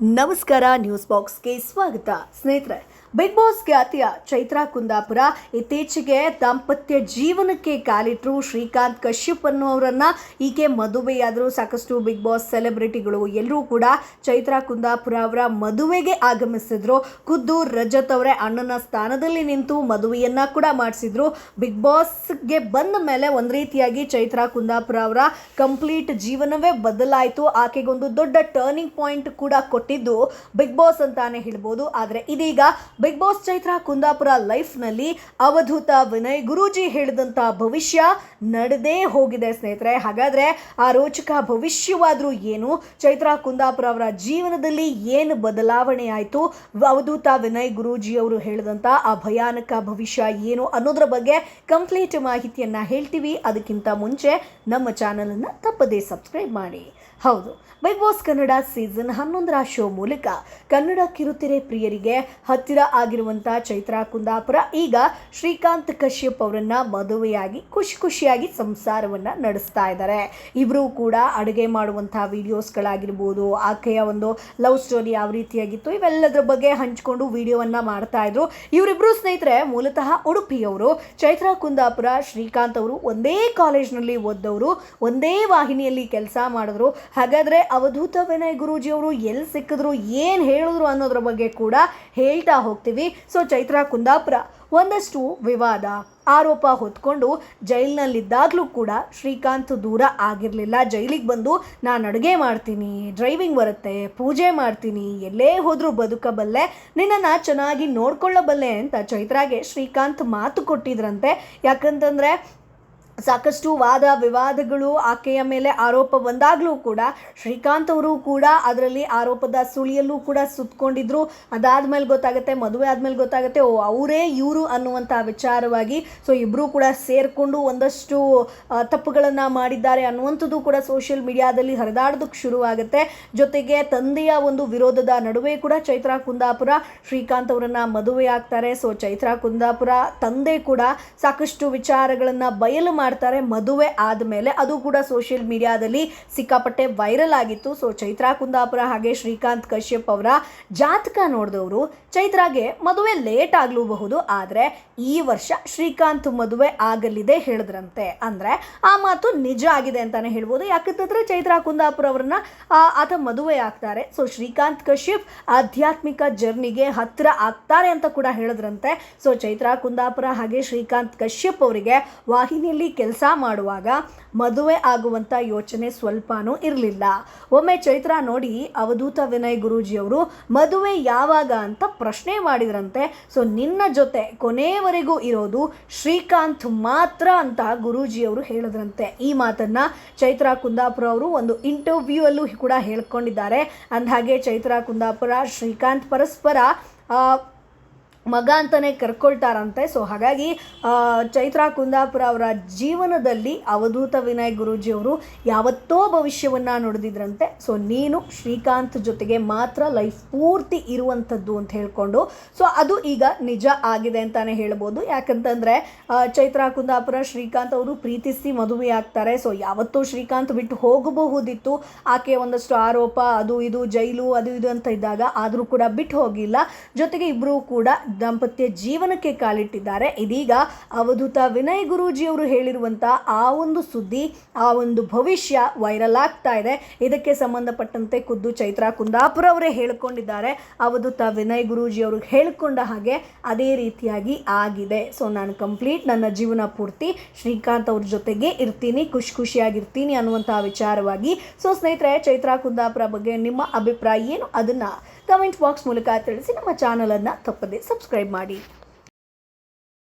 ನಮಸ್ಕಾರ, ನ್ಯೂಸ್ ಬಾಕ್ಸ್ಗೆ ಸ್ವಾಗತ. ಸ್ನೇಹಿತರೆ, ಬಿಗ್ ಬಾಸ್ ಖ್ಯಾತಿಯ ಚೈತ್ರಾ ಕುಂದಾಪುರ ಇತ್ತೀಚೆಗೆ ದಾಂಪತ್ಯ ಜೀವನಕ್ಕೆ ಕಾಲಿಟ್ರು ಶ್ರೀಕಾಂತ್ ಕಶ್ಯಪ್ ಅನ್ನುವರನ್ನ ಈಕೆ ಮದುವೆಯಾದರೂ ಸಾಕಷ್ಟು ಬಿಗ್ ಬಾಸ್ ಸೆಲೆಬ್ರಿಟಿಗಳು ಎಲ್ಲರೂ ಕೂಡ ಚೈತ್ರಾ ಕುಂದಾಪುರ ಅವರ ಮದುವೆಗೆ ಆಗಮಿಸಿದ್ರು. ಖುದ್ದು ರಜತ್ ಅವರೇ ಅಣ್ಣನ ಸ್ಥಾನದಲ್ಲಿ ನಿಂತು ಮದುವೆಯನ್ನ ಕೂಡ ಮಾಡಿಸಿದ್ರು. ಬಿಗ್ ಬಾಸ್ಗೆ ಬಂದ ಮೇಲೆ ಒಂದು ರೀತಿಯಾಗಿ ಚೈತ್ರಾ ಕುಂದಾಪುರ ಅವರ ಕಂಪ್ಲೀಟ್ ಜೀವನವೇ ಬದಲಾಯಿತು. ಆಕೆಗೊಂದು ದೊಡ್ಡ ಟರ್ನಿಂಗ್ ಪಾಯಿಂಟ್ ಕೂಡ ಕೊಟ್ಟಿದ್ದು ಬಿಗ್ ಬಾಸ್ ಅಂತಾನೆ ಹೇಳ್ಬೋದು. ಆದರೆ ಇದೀಗ ಬಿಗ್ ಬಾಸ್ ಚೈತ್ರಾ ಕುಂದಾಪುರ ಲೈಫ್ನಲ್ಲಿ ಅವಧೂತ ವಿನಯ್ ಗುರೂಜಿ ಹೇಳಿದಂಥ ಭವಿಷ್ಯ ನಡೆದೇ ಹೋಗಿದೆ ಸ್ನೇಹಿತರೆ. ಹಾಗಾದ್ರೆ ಆ ರೋಚಕ ಭವಿಷ್ಯವಾದರೂ ಏನು? ಚೈತ್ರಾ ಕುಂದಾಪುರ ಅವರ ಜೀವನದಲ್ಲಿ ಏನು ಬದಲಾವಣೆ ಆಯಿತು? ಅವಧೂತ ವಿನಯ್ ಗುರೂಜಿ ಅವರು ಹೇಳಿದಂಥ ಆ ಭಯಾನಕ ಭವಿಷ್ಯ ಏನು ಅನ್ನೋದ್ರ ಬಗ್ಗೆ ಕಂಪ್ಲೀಟ್ ಮಾಹಿತಿಯನ್ನ ಹೇಳ್ತೀವಿ. ಅದಕ್ಕಿಂತ ಮುಂಚೆ ನಮ್ಮ ಚಾನಲನ್ನು ತಪ್ಪದೇ ಸಬ್ಸ್ಕ್ರೈಬ್ ಮಾಡಿ. ಹೌದು ಬಿಗ್ ಬಾಸ್ ಕನ್ನಡ ಸೀಸನ್ ಹನ್ನೊಂದರ ಶೋ ಮೂಲಕ ಕನ್ನಡ ಕಿರುತೆರೆ ಪ್ರಿಯರಿಗೆ ಹತ್ತಿರ ಆಗಿರುವಂತಹ ಚೈತ್ರಾ ಕುಂದಾಪುರ ಈಗ ಶ್ರೀಕಾಂತ್ ಕಶ್ಯಪ್ ಅವರನ್ನ ಮದುವೆಯಾಗಿ ಖುಷಿ ಖುಷಿಯಾಗಿ ಸಂಸಾರವನ್ನ ನಡೆಸ್ತಾ ಇದ್ದಾರೆ. ಇಬ್ರು ಕೂಡ ಅಡುಗೆ ವಿಡಿಯೋಸ್ ವಿಡಿಯೋಸ್ಗಳಾಗಿರ್ಬೋದು, ಆಕೆಯ ಒಂದು ಲವ್ ಸ್ಟೋರಿ ಯಾವ ರೀತಿಯಾಗಿತ್ತು ಇವೆಲ್ಲದರ ಬಗ್ಗೆ ಹಂಚಿಕೊಂಡು ವಿಡಿಯೋವನ್ನ ಮಾಡ್ತಾ ಇದ್ರು. ಇವರಿಬ್ಬರು ಸ್ನೇಹಿತರೆ, ಮೂಲತಃ ಉಡುಪಿಯವರು, ಚೈತ್ರಾ ಕುಂದಾಪುರ ಶ್ರೀಕಾಂತ್ ಅವರು ಒಂದೇ ಕಾಲೇಜ್ನಲ್ಲಿ ಓದ್ದವರು, ಒಂದೇ ವಾಹಿನಿಯಲ್ಲಿ ಕೆಲಸ ಮಾಡಿದ್ರು. ಹಾಗಾದ್ರೆ ಅವಧೂತ ವಿನಯ್ ಗುರೂಜಿ ಅವರು ಎಲ್ಲಿ ಸಿಕ್ಕಿದ್ರು, ಏನು ಹೇಳಿದ್ರು ಅನ್ನೋದ್ರ ಬಗ್ಗೆ ಕೂಡ ಹೇಳ್ತಾ ಹೋಗ್ತೀವಿ. ಸೊ ಚೈತ್ರಾ ಕುಂದಾಪುರ, ಒಂದಷ್ಟು ವಿವಾದ, ಆರೋಪ ಹೊತ್ಕೊಂಡು ಜೈಲಿನಲ್ಲಿದ್ದಾಗಲೂ ಕೂಡ ಶ್ರೀಕಾಂತ್ ದೂರ ಆಗಿರಲಿಲ್ಲ. ಜೈಲಿಗೆ ಬಂದು, ನಾನು ಅಡುಗೆ ಮಾಡ್ತೀನಿ ಡ್ರೈವಿಂಗ್ ಬರುತ್ತೆ, ಪೂಜೆ ಮಾಡ್ತೀನಿ, ಎಲ್ಲೇ ಹೋದರೂ ಬದುಕಬಲ್ಲೆ, ನಿನ್ನನ್ನು ಚೆನ್ನಾಗಿ ನೋಡ್ಕೊಳ್ಳಬಲ್ಲೆ ಅಂತ ಚೈತ್ರಾಗೆ ಶ್ರೀಕಾಂತ್ ಮಾತು ಕೊಟ್ಟಿದ್ರಂತೆ. ಯಾಕಂತಂದರೆ ಸಾಕಷ್ಟು ವಾದ ವಿವಾದಗಳು, ಆಕೆಯ ಮೇಲೆ ಆರೋಪ ಬಂದಾಗಲೂ ಕೂಡ ಶ್ರೀಕಾಂತ್ ಅವರು ಕೂಡ ಅದರಲ್ಲಿ ಆರೋಪದ ಸುಳಿಯಲ್ಲೂ ಕೂಡ ಸುತ್ತಕೊಂಡಿದ್ರು ಅದಾದ್ಮೇಲೆ ಗೊತ್ತಾಗುತ್ತೆ, ಮದುವೆ ಆದ್ಮೇಲೆ ಗೊತ್ತಾಗುತ್ತೆ, ಓ, ಅವರೇ ಇವರು ಅನ್ನುವಂಥ ವಿಚಾರವಾಗಿ ಸೊ ಇಬ್ಬರೂ ಕೂಡ ಸೇರಿಕೊಂಡು ಒಂದಷ್ಟು ತಪ್ಪುಗಳನ್ನು ಮಾಡಿದ್ದಾರೆ ಅನ್ನುವಂಥದ್ದು ಕೂಡ ಸೋಷಿಯಲ್ ಮೀಡಿಯಾದಲ್ಲಿ ಹರಿದಾಡೋದಕ್ಕೆ ಶುರುವಾಗುತ್ತೆ. ಜೊತೆಗೆ ತಂದೆಯ ಒಂದು ವಿರೋಧದ ನಡುವೆ ಕೂಡ ಚೈತ್ರಾ ಕುಂದಾಪುರ ಶ್ರೀಕಾಂತ್ ಅವರನ್ನು ಮದುವೆ ಆಗ್ತಾರೆ ಸೊ, ಚೈತ್ರಾ ಕುಂದಾಪುರ ತಂದೆ ಕೂಡ ಸಾಕಷ್ಟು ವಿಚಾರಗಳನ್ನು ಬಯಲು ಮಾಡ್ತಾರೆ. ಮದುವೆ ಆದಮೇಲೆ ಅದು ಕೂಡ ಸೋಷಿಯಲ್ ಮೀಡಿಯಾದಲ್ಲಿ ಸಿಕ್ಕಾಪಟ್ಟೆ ವೈರಲ್ ಆಗಿತ್ತು. ಸೊ ಚೈತ್ರಾ ಕುಂದಾಪುರ ಹಾಗೆ ಶ್ರೀಕಾಂತ್ ಕಶ್ಯಪ್ ಅವರ ಜಾತಕ ನೋಡಿದವರು ಚೈತ್ರಾಗೆ ಮದುವೆ ಲೇಟ್ ಆಗಲೂಬಹುದು. ಆದರೆ ಈ ವರ್ಷ ಶ್ರೀಕಾಂತ್ ಮದುವೆ ಆಗಲಿದೆ ಹೇಳಿದ್ರಂತೆ. ಅಂದರೆ ಆ ಮಾತು ನಿಜ ಆಗಿದೆ ಅಂತಲೇ ಹೇಳ್ಬೋದು. ಯಾಕಂತಂದರೆ ಚೈತ್ರಾ ಕುಂದಾಪುರ ಅವರನ್ನ ಆತ ಮದುವೆ ಆಗ್ತಾರೆ. ಸೊ ಶ್ರೀಕಾಂತ್ ಕಶ್ಯಪ್ ಆಧ್ಯಾತ್ಮಿಕ ಜರ್ನಿಗೆ ಹತ್ತಿರ ಆಗ್ತಾರೆ ಅಂತ ಕೂಡ ಹೇಳಿದ್ರಂತೆ. ಸೊ ಚೈತ್ರಾ ಕುಂದಾಪುರ ಹಾಗೆ ಶ್ರೀಕಾಂತ್ ಕಶ್ಯಪ್ ಅವರಿಗೆ ವಾಹಿನಿಯಲ್ಲಿ ಕೆಲಸ ಮಾಡುವಾಗ ಮದುವೆ ಆಗುವಂಥ ಯೋಚನೆ ಸ್ವಲ್ಪನೂ ಇರಲಿಲ್ಲ. ಒಮ್ಮೆ ಚೈತ್ರ ನೋಡಿ, ಅವಧೂತ ವಿನಯ್ ಗುರೂಜಿಯವರು ಮದುವೆ ಯಾವಾಗ ಅಂತ ಪ್ರಶ್ನೆ ಮಾಡಿದ್ರಂತೆ. ಸೊ, ನಿನ್ನ ಜೊತೆ ಕೊನೆಯವರೆಗೂ ಇರೋದು ಶ್ರೀಕಾಂತ್ ಮಾತ್ರ ಅಂತ ಗುರೂಜಿಯವರು ಹೇಳಿದ್ರಂತೆ. ಈ ಮಾತನ್ನ ಚೈತ್ರ ಕುಂದಾಪುರ ಅವರು ಒಂದು ಇಂಟರ್ವ್ಯೂ ಅಲ್ಲೂ ಕೂಡ ಹೇಳ್ಕೊಂಡಿದ್ದಾರೆ. ಅಂದಹಾಗೆ, ಚೈತ್ರ ಕುಂದಾಪುರ ಶ್ರೀಕಾಂತ್ ಪರಸ್ಪರ ಮಗ ಅಂತಲೇ ಕರ್ಕೊಳ್ತಾರಂತೆ. ಸೊ ಹಾಗಾಗಿ ಚೈತ್ರ ಕುಂದಾಪುರ ಅವರ ಜೀವನದಲ್ಲಿ ಅವಧೂತ ವಿನಯ್ ಗುರೂಜಿ ಅವರು ಯಾವತ್ತೋ ಭವಿಷ್ಯವನ್ನು ನುಡಿದಿದ್ರಂತೆ. ಸೊ ನೀನು ಶ್ರೀಕಾಂತ್ ಜೊತೆಗೆ ಮಾತ್ರ ಲೈಫ್ ಪೂರ್ತಿ ಇರುವಂಥದ್ದು ಅಂತ ಹೇಳ್ಕೊಂಡು ಸೊ ಅದು ಈಗ ನಿಜ ಆಗಿದೆ ಅಂತಾನೆ ಹೇಳ್ಬೋದು. ಯಾಕಂತಂದರೆ ಚೈತ್ರಾ ಕುಂದಾಪುರ ಶ್ರೀಕಾಂತ್ ಅವರು ಪ್ರೀತಿಸಿ ಮದುವೆ ಆಗ್ತಾರೆ. ಸೊ ಯಾವತ್ತೂ ಶ್ರೀಕಾಂತ್ ಬಿಟ್ಟು ಹೋಗಬಹುದಿತ್ತು. ಆಕೆ ಒಂದಷ್ಟು ಆರೋಪ, ಅದು ಇದು, ಜೈಲು, ಅದು ಇದು ಅಂತ ಇದ್ದಾಗ ಆದರೂ ಕೂಡ ಬಿಟ್ಟು ಹೋಗಿಲ್ಲ. ಜೊತೆಗೆ ಇಬ್ಬರೂ ಕೂಡ ದಾಂಪತ್ಯ ಜೀವನಕ್ಕೆ ಕಾಲಿಟ್ಟಿದ್ದಾರೆ. ಇದೀಗ ಅವಧೂತ ವಿನಯ್ ಗುರೂಜಿಯವರು ಹೇಳಿರುವಂಥ ಆ ಒಂದು ಸುದ್ದಿ, ಆ ಒಂದು ಭವಿಷ್ಯ ವೈರಲ್ ಆಗ್ತಾ ಇದೆ. ಇದಕ್ಕೆ ಸಂಬಂಧಪಟ್ಟಂತೆ ಖುದ್ದು ಚೈತ್ರಾ ಕುಂದಾಪುರ ಅವರೇ ಹೇಳ್ಕೊಂಡಿದ್ದಾರೆ. ಅವಧೂತ ವಿನಯ್ ಗುರೂಜಿಯವರು ಹೇಳ್ಕೊಂಡ ಹಾಗೆ ಅದೇ ರೀತಿಯಾಗಿ ಆಗಿದೆ. ಸೊ ನಾನು ಕಂಪ್ಲೀಟ್ ನನ್ನ ಜೀವನ ಪೂರ್ತಿ ಶ್ರೀಕಾಂತ್ ಅವ್ರ ಜೊತೆಗೆ ಇರ್ತೀನಿ, ಖುಷಿ ಖುಷಿಯಾಗಿರ್ತೀನಿ ಅನ್ನುವಂಥ ವಿಚಾರವಾಗಿ. ಸೊ ಸ್ನೇಹಿತರೆ, ಚೈತ್ರಾ ಕುಂದಾಪುರ ಬಗ್ಗೆ ನಿಮ್ಮ ಅಭಿಪ್ರಾಯ ಏನು? ಅದನ್ನು ಕಮೆಂಟ್ ಬಾಕ್ಸ್ ಮೂಲಕ ತಿಳಿಸಿ ನಮ್ಮ ಚಾನಲನ್ನು ತಪ್ಪದೆ ಸಬ್ಸ್ಕ್ರೈಬ್ ಮಾಡಿ.